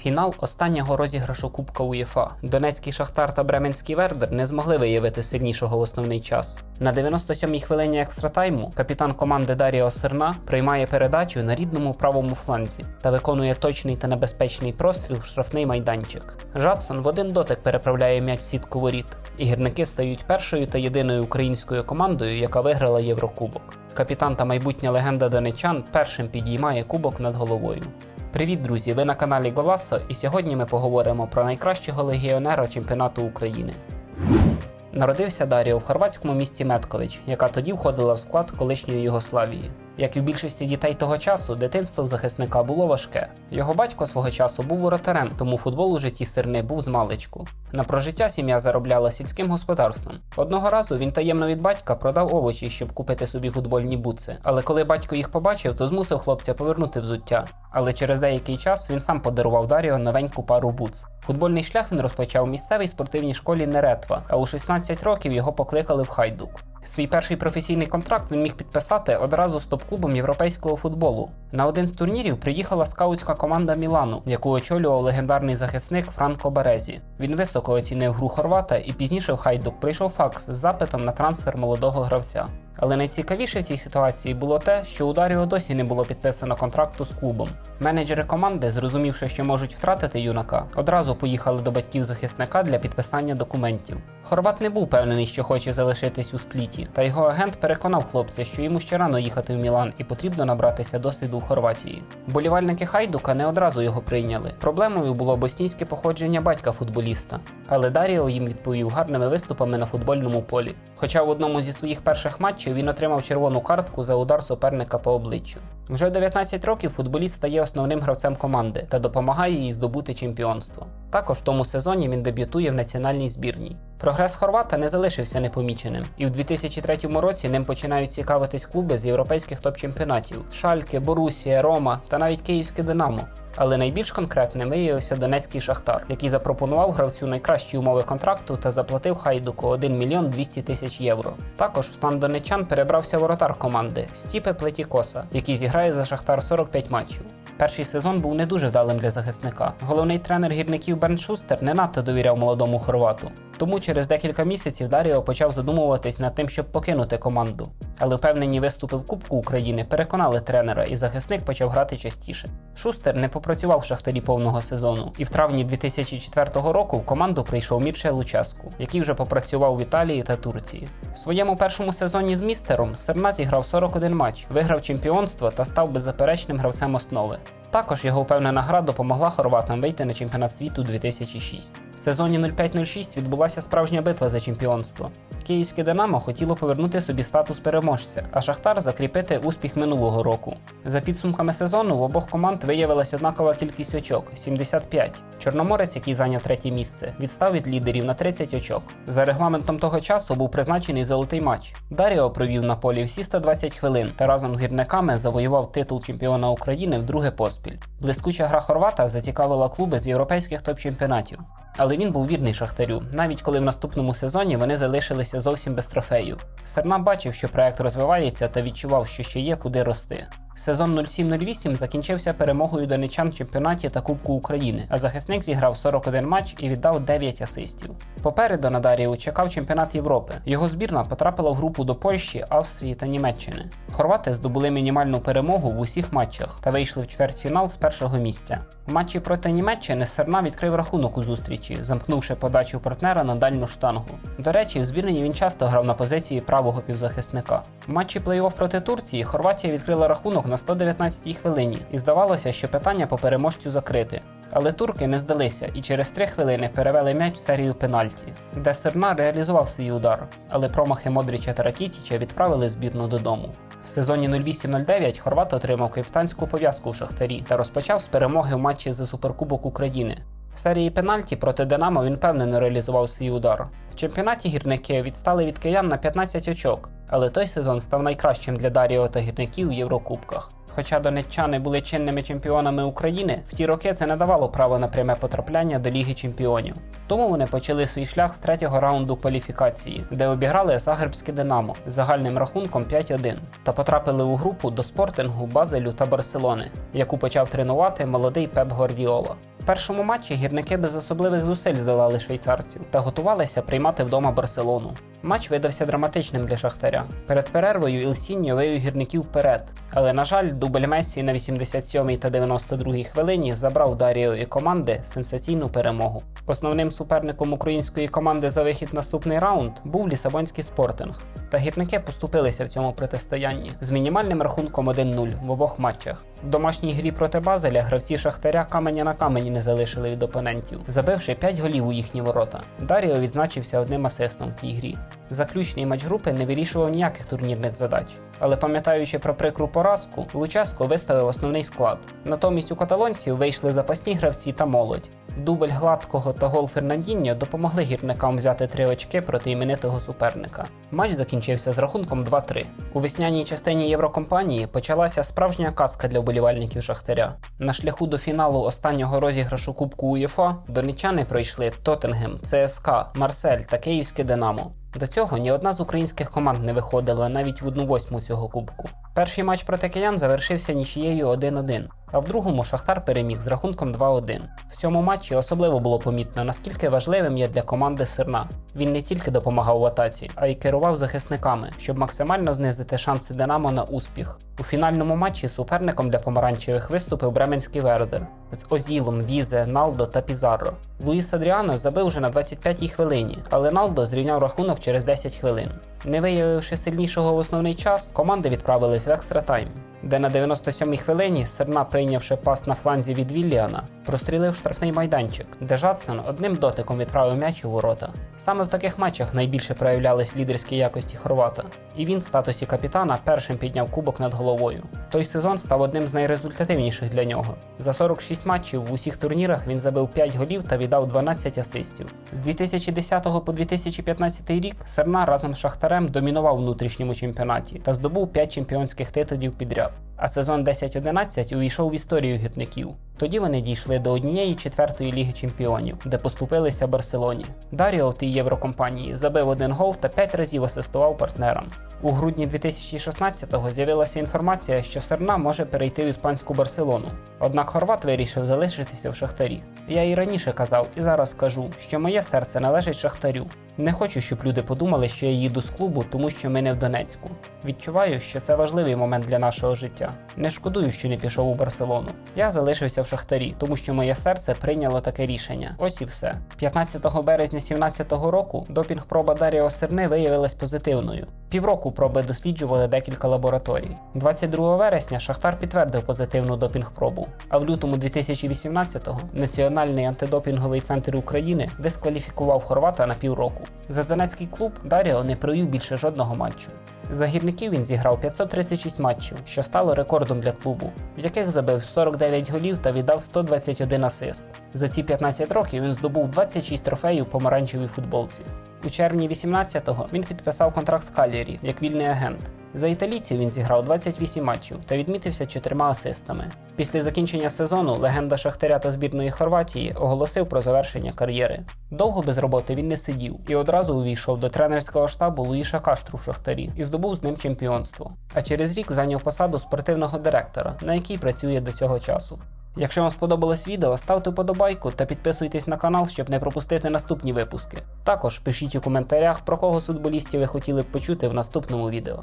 Фінал останнього розіграшу Кубка УЄФА. Донецький Шахтар та Бременський Вердер не змогли виявити сильнішого в основний час. На 97-й хвилині екстратайму капітан команди Даріо Серна приймає передачу на рідному правому фланзі та виконує точний та небезпечний простріл в штрафний майданчик. Жадсон в один дотик переправляє м'яч сітку воріт, і гірники стають першою та єдиною українською командою, яка виграла Єврокубок. Капітан та майбутня легенда донечан першим підіймає кубок над головою. Привіт, друзі! Ви на каналі Голасо, і сьогодні ми поговоримо про найкращого легіонера чемпіонату України. Народився Даріо в хорватському місті Меткович, яка тоді входила в склад колишньої Югославії. Як і в більшості дітей того часу, дитинство в захисника було важке. Його батько свого часу був воротарем, тому футбол у житті сирни був з маличку. На прожиття сім'я заробляла сільським господарством. Одного разу він таємно від батька продав овочі, щоб купити собі футбольні буци. Але коли батько їх побачив, то змусив хлопця повернути взуття. Але через деякий час він сам подарував Даріо новеньку пару буц. Футбольний шлях він розпочав у місцевій спортивній школі Неретва, а у 16 років його покликали в Хайдук. Свій перший професійний контракт він міг підписати одразу з топ-клубом європейського футболу. На один з турнірів приїхала скаутська команда Мілану, яку очолював легендарний захисник Франко Березі. Він високо оцінив гру хорвата і пізніше в Хайдук прийшов факс з запитом на трансфер молодого гравця. Але найцікавіше в цій ситуації було те, що у Даріо досі не було підписано контракту з клубом. Менеджери команди, зрозумівши, що можуть втратити юнака, одразу поїхали до батьків захисника для підписання документів. Хорват не був певнений, що хоче залишитись у спліті, та його агент переконав хлопця, що йому ще рано їхати в Мілан і потрібно набратися досвіду у Хорватії. Болівальники Хайдука не одразу його прийняли. Проблемою було боснійське походження батька футболіста, але Даріо їм відповів гарними виступами на футбольному полі. Хоча в одному зі своїх перших матчів він отримав червону картку за удар суперника по обличчю. Вже в 19 років футболіст стає основним гравцем команди та допомагає їй здобути чемпіонство. Також в тому сезоні він дебютує в національній збірній. Прогрес Хорвата не залишився непоміченим, і в 2003 році ним починають цікавитись клуби з європейських топ-чемпіонатів: Шальке, Борусія, Рома та навіть Київське Динамо. Але найбільш конкретним виявився Донецький Шахтар, який запропонував гравцю найкращі умови контракту та заплатив Хайдуку 1 мільйон 200 тисяч євро. Також в стан донечан перебрався воротар команди Стіпе Плетікоса, який зіграє за Шахтар 45 матчів. Перший сезон був не дуже вдалим для захисника. Головний тренер гірників Берн Шустер не надто довіряв молодому хорвату. Тому через декілька місяців Даріо почав задумуватись над тим, щоб покинути команду. Але впевнені виступи в Кубку України переконали тренера, і захисник почав грати частіше. Шустер не попрацював в шахтарі повного сезону, і в травні 2004 року в команду прийшов Мірче Луческу, який вже попрацював в Італії та Турції. В своєму першому сезоні з містером Серна зіграв 41 матч, виграв чемпіонство та став беззаперечним гравцем основи. Також його впевнена гра допомогла хорватам вийти на чемпіонат світу 2006. В сезоні 05-06 відбулася справжня битва за чемпіонство. Київське Динамо хотіло повернути собі статус переможця, а Шахтар закріпити успіх минулого року. За підсумками сезону в обох команд виявилась однакова кількість очок 75. Чорноморець, який зайняв третє місце, відстав від лідерів на 30 очок. За регламентом того часу був призначений золотий матч. Даріо провів на полі всі 120 хвилин та разом з гірниками завоював титул чемпіона України вдруге поспіль. Блискуча гра Хорвата зацікавила клуби з європейських топ-чемпіонатів. Але він був вірний шахтарю, навіть коли в наступному сезоні вони залишилися зовсім без трофею. Серна бачив, що проект розвивається та відчував, що ще є куди рости. Сезон 07-08 закінчився перемогою донечан в чемпіонаті та Кубку України, а захисник зіграв 41 матч і віддав 9 асистів. Попереду на Дарію чекав чемпіонат Європи. Його збірна потрапила в групу до Польщі, Австрії та Німеччини. Хорвати здобули мінімальну перемогу в усіх матчах та вийшли в чвертьфінал з першого місця. В матчі проти Німеччини Серна відкрив рахунок у зустрічі, замкнувши подачу партнера на дальню штангу. До речі, в збірні він часто грав на позиції правого півзахисника. В матчі плей-офф проти Турції Хорватія відкрила рахунок на 119-й хвилині, і здавалося, що питання по переможцю закрите. Але турки не здалися і через три хвилини перевели м'яч в серію пенальті, де Серна реалізував свій удар, але промахи Модріча та Ракітіча відправили збірну додому. В сезоні 08-09 Хорват отримав капітанську пов'язку в Шахтарі та розпочав з перемоги в матчі за Суперкубок України. В серії пенальті проти Динамо він впевнено реалізував свій удар. В чемпіонаті гірники відстали від киян на 15 очок, Але той сезон став найкращим для Даріо та гірників у Єврокубках. Хоча донеччани були чинними чемпіонами України, в ті роки це не давало права на пряме потрапляння до Ліги Чемпіонів. Тому вони почали свій шлях з третього раунду кваліфікації, де обіграли Загребське Динамо з загальним рахунком 5-1 та потрапили у групу до спортингу, Базелю та Барселони, яку почав тренувати молодий Пеп Гвардіола. В першому матчі гірники без особливих зусиль здолали швейцарців та готувалися приймати вдома Барселону. Матч видався драматичним для Шахтаря. Перед перервою Ілсіньо вивів гірників вперед, але на жаль, дубль Мессі на 87-й та 92-й хвилині забрав Даріо і команди сенсаційну перемогу. Основним суперником української команди за вихід наступний раунд був Лісабонський спортинг. Та гірники поступилися в цьому протистоянні з мінімальним рахунком 1-0 в обох матчах. В домашній грі проти Базеля гравці Шахтаря каменя на камені не залишили від опонентів, забивши 5 голів у їхні ворота. Даріо відзначився одним асистом в тій грі. Заключний матч групи не вирішував ніяких турнірних задач, але пам'ятаючи про прикру поразку, Лучаско виставив основний склад. Натомість у каталонців вийшли запасні гравці та молодь. Дубль гладкого та гол Фернандіньо допомогли гірникам взяти три очки проти іменитого суперника. Матч закінчився з рахунком 2-3. У весняній частині Єврокомпанії почалася справжня казка для вболівальників Шахтаря. На шляху до фіналу останнього розіграшу Кубку УЄФА донеччани пройшли Тоттенгем, ЦСКА, Марсель та Київське Динамо. До цього ні одна з українських команд не виходила навіть в одну восьму цього кубку. Перший матч проти киян завершився нічією 1-1, а в другому Шахтар переміг з рахунком 2-1. В цьому матчі особливо було помітно, наскільки важливим є для команди Сирна. Він не тільки допомагав в атаці, а й керував захисниками, щоб максимально знизити шанси Динамо на успіх. У фінальному матчі суперником для помаранчевих виступив Бременський Вердер з Озілом, Візе, Налдо та Пізарро. Луїс Адріано забив вже на 25-й хвилині, але Налдо зрівняв рахунок через 10 хвилин. Не виявивши сильнішого в основний час, команди відправились в екстра тайм, де на 97-й хвилині Серна, прийнявши пас на фланзі від Вілліана, прострілив штрафний майданчик, де Жадсон одним дотиком відправив м'яч у ворота. Саме в таких матчах найбільше проявлялись лідерські якості хорвата, і він в статусі капітана першим підняв кубок над головою. Той сезон став одним з найрезультативніших для нього. За 46 матчів в усіх турнірах він забив 5 голів та віддав 12 асистів. З 2010 по 2015 рік Серна разом з Шахтарем домінував у внутрішньому чемпіонаті та здобув 5 чемпіонських титулів підряд. А сезон 10-11 увійшов в історію гірників. Тоді вони дійшли до однієї четвертої ліги чемпіонів, де поступилися Барселоні. Даріо в тій єврокомпанії забив один гол та 5 разів асистував партнерам. У грудні 2016-го з'явилася інформація, що Серна може перейти в іспанську Барселону. Однак Хорват вирішив залишитися в Шахтарі. Я і раніше казав, і зараз кажу, що моє серце належить Шахтарю. Не хочу, щоб люди подумали, що я їду з клубу, тому що ми не в Донецьку. Відчуваю, що це важливий момент для нашого життя. Не шкодую, що не пішов у Барселону. Я залишився в Шахтарі, тому що моє серце прийняло таке рішення. Ось і все. 15 березня 2017 року допінг-проба Даріо Серни виявилась позитивною. Півроку проби досліджували декілька лабораторій. 22 вересня Шахтар підтвердив позитивну допінг-пробу, а в лютому 2018-го Національний антидопінговий центр України дискваліфікував Хорвата на півроку. За донецький клуб Даріо не провів більше жодного матчу. За гірників він зіграв 536 матчів, що стало рекордом для клубу, в яких забив 49 голів та віддав 121 асист. За ці 15 років він здобув 26 трофеїв помаранчевій футболці. У червні 18-го він підписав контракт з Калірі як вільний агент. За італійців він зіграв 28 матчів та відмітився чотирма асистами. Після закінчення сезону легенда Шахтаря та збірної Хорватії оголосив про завершення кар'єри. Довго без роботи він не сидів і одразу увійшов до тренерського штабу Луїша Каштру в Шахтарі і здобув з ним чемпіонство. А через рік зайняв посаду спортивного директора, на якій працює до цього часу. Якщо вам сподобалось відео, ставте вподобайку та підписуйтесь на канал, щоб не пропустити наступні випуски. Також пишіть у коментарях, про кого футболістів ви хотіли б почути в наступному відео.